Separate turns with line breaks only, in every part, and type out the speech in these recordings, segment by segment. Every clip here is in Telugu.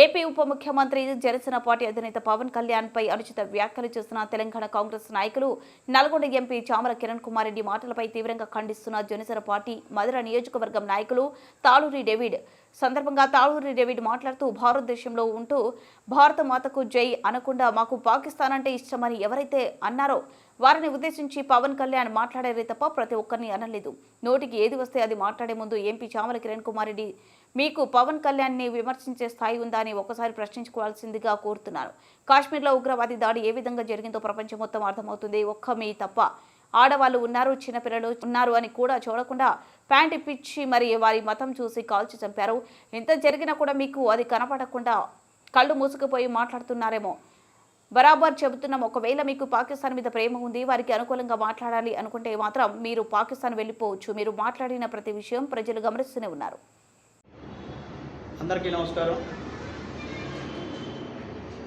ఏపీ ఉప ముఖ్యమంత్రి జనసేన పార్టీ అధినేత పవన్ కళ్యాణ్ పై అనుచిత వ్యాఖ్యలు చేస్తున్న తెలంగాణ కాంగ్రెస్ నాయకులు నల్గొండ ఎంపీ చామల కిరణ్ కుమార్ రెడ్డి మాటలపై తీవ్రంగా ఖండిస్తున్న జనసేన పార్టీ మధుర నియోజకవర్గం నాయకులు తాళూరి డేవిడ్. సందర్భంగా తాళూరి డేవిడ్ మాట్లాడుతూ భారతదేశంలో ఉంటూ భారత మాతకు జై అనకుండా మాకు పాకిస్తాన్ అంటే ఇష్టమని ఎవరైతే అన్నారో వారిని ఉద్దేశించి పవన్ కళ్యాణ్ మాట్లాడారే తప్ప ప్రతి ఒక్కరిని అనలేదు. నోటికి ఏది వస్తే అది మాట్లాడే ముందు ఎంపీ చామల కిరణ్ కుమార్ రెడ్డి మీకు పవన్ కళ్యాణ్ని విమర్శించే స్థాయి ఉందా అని ఒకసారి ప్రశ్నించుకోవాల్సిందిగా కోరుతున్నారు. కాశ్మీర్లో ఉగ్రవాది దాడి ఏ విధంగా జరిగిందో ప్రపంచం మొత్తం అర్థమవుతుంది. ఒక్క మీ తప్ప. ఆడవాళ్ళు ఉన్నారు చిన్నపిల్లలు ఉన్నారు అని కూడా చూడకుండా ప్యాంట్ ఇప్పించి మరి వారి మతం చూసి కాల్చి చంపారు. ఇంత జరిగినా కూడా మీకు అది కనపడకుండా కళ్ళు మూసుకుపోయి మాట్లాడుతున్నారేమో. బరాబర్ చెబుతున్నాం ఒకవేళ మీకు పాకిస్తాన్ మీద ప్రేమ ఉంది వారికి అనుకూలంగా మాట్లాడాలి అనుకుంటే మాత్రం మీరు పాకిస్తాన్ వెళ్ళిపోవచ్చు. మీరు మాట్లాడిన ప్రతి విషయం ప్రజలు గమనిస్తూనే ఉన్నారు.
అందరికీ నమస్కారం.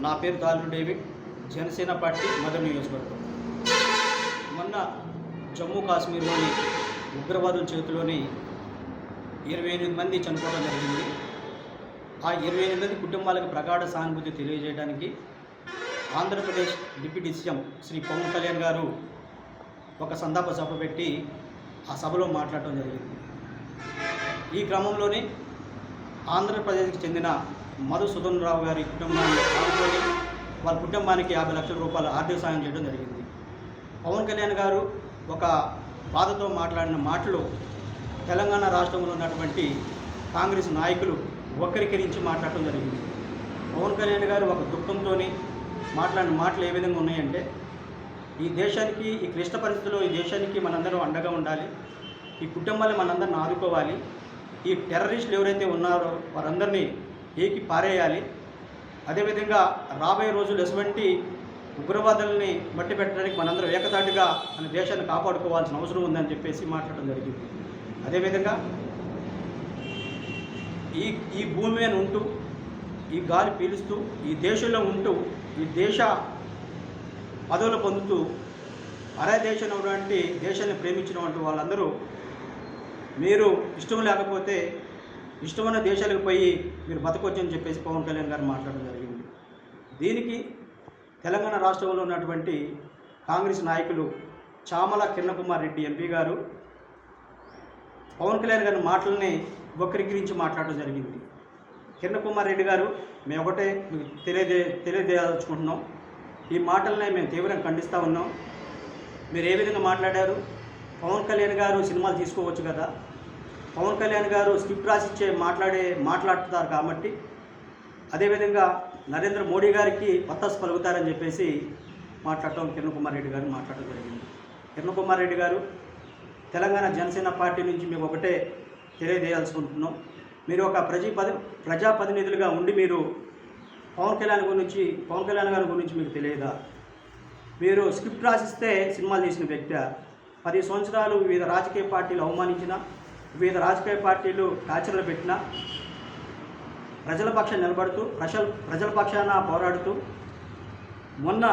నా పేరు తాలూరు డేవిడ్. జనసేన పార్టీ మదర్ నియోజకవర్గం. మొన్న జమ్మూ కాశ్మీర్లోని ఉగ్రవాదుల చేతిలోని ఇరవై ఎనిమిది మంది చనిపోవడం జరిగింది. ఆ ఇరవై ఎనిమిది మంది కుటుంబాలకు ప్రగాఢ సానుభూతి తెలియజేయడానికి ఆంధ్రప్రదేశ్ డిప్యూటీ సీఎం శ్రీ పవన్ కళ్యాణ్ గారు ఒక సంతాప సభ పెట్టి ఆ సభలో మాట్లాడటం జరిగింది. ఈ క్రమంలోనే ఆంధ్రప్రదేశ్కి చెందిన మధుసూదన్ రావు గారి కుటుంబాన్ని ఆదుకొని వాళ్ళ కుటుంబానికి యాభై లక్షల రూపాయల ఆర్థిక సాయం చేయడం జరిగింది. పవన్ కళ్యాణ్ గారు ఒక బాధతో మాట్లాడిన మాటలు తెలంగాణ రాష్ట్రంలో ఉన్నటువంటి కాంగ్రెస్ నాయకులు వక్రీకరించి మాట్లాడటం జరిగింది. పవన్ కళ్యాణ్ గారు ఒక దుఃఖంతో మాట్లాడిన మాటలు ఏ విధంగా ఉన్నాయంటే ఈ దేశానికి ఈ క్లిష్ట పరిస్థితుల్లో ఈ దేశానికి మనందరం అండగా ఉండాలి ఈ కుటుంబాన్ని మనందరిని ఆదుకోవాలి ఈ టెర్రరిస్టులు ఎవరైతే ఉన్నారో వారందరినీ ఏకి పారేయాలి. అదేవిధంగా రాబోయే రోజులు ఎటువంటి ఉగ్రవాదుల్ని మట్టి పెట్టడానికి మనందరం ఏకతాటిగా మన దేశాన్ని కాపాడుకోవాల్సిన అవసరం ఉందని చెప్పేసి మాట్లాడడం జరిగింది. అదేవిధంగా ఈ ఈ భూమి మీద ఉంటూ ఈ గాలి పీలుస్తూ ఈ దేశంలో ఉంటూ ఈ దేశ పదవులు పొందుతూ అరే దేశంలో ఉన్నటువంటి దేశాన్ని ప్రేమించినటువంటి వాళ్ళందరూ మీరు ఇష్టం లేకపోతే ఇష్టమైన దేశాలకు పోయి మీరు బతకొచ్చు అని చెప్పేసి పవన్ కళ్యాణ్ గారు మాట్లాడడం జరిగింది. దీనికి తెలంగాణ రాష్ట్రంలో ఉన్నటువంటి కాంగ్రెస్ నాయకులు చామల కిరణకుమార్ రెడ్డి ఎంపీ గారు పవన్ కళ్యాణ్ గారి మాటలని వక్రీకరించి మాట్లాడడం జరిగింది. కిరణ్ కుమార్ రెడ్డి గారు మేము ఒకటే మీకు తెలియజే తెలియజేయదలుచుకుంటున్నాం ఈ మాటలనే మేము తీవ్రంగా ఖండిస్తూ ఉన్నాం. మీరు ఏ విధంగా మాట్లాడారు? పవన్ కళ్యాణ్ గారు సినిమాలు తీసుకోవచ్చు కదా. పవన్ కళ్యాణ్ గారు స్క్రిప్ట్ రాసిచ్చే మాట్లాడే మాట్లాడుతారు కాబట్టి అదేవిధంగా నరేంద్ర మోడీ గారికి పత్తస్ పలుకుతారని చెప్పేసి మాట్లాడటం కిరణ్ కుమార్ రెడ్డి గారు మాట్లాడటం జరిగింది. కిరణ్ కుమార్ రెడ్డి గారు తెలంగాణ జనసేన పార్టీ నుంచి మేము ఒకటే తెలియజేయాల్సుకుంటున్నాం మీరు ఒక ప్రజీ పది ప్రజాప్రతినిధులుగా ఉండి మీరు పవన్ కళ్యాణ్ గురించి పవన్ కళ్యాణ్ గారి గురించి మీకు తెలియదా? మీరు స్క్రిప్ట్ రాసిస్తే సినిమాలు తీసిన వ్యక్తి పది సంవత్సరాలు వివిధ రాజకీయ పార్టీలు అవమానించిన వివిధ రాజకీయ పార్టీలు టార్చర్లు పెట్టినా ప్రజల పక్షాన నిలబడుతూ ప్రజల ప్రజల పక్షాన పోరాడుతూ మొన్న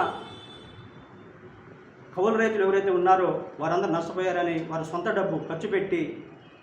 కౌలు రైతులు ఎవరైతే ఉన్నారో వారందరూ నష్టపోయారని వారి సొంత డబ్బు ఖర్చు పెట్టి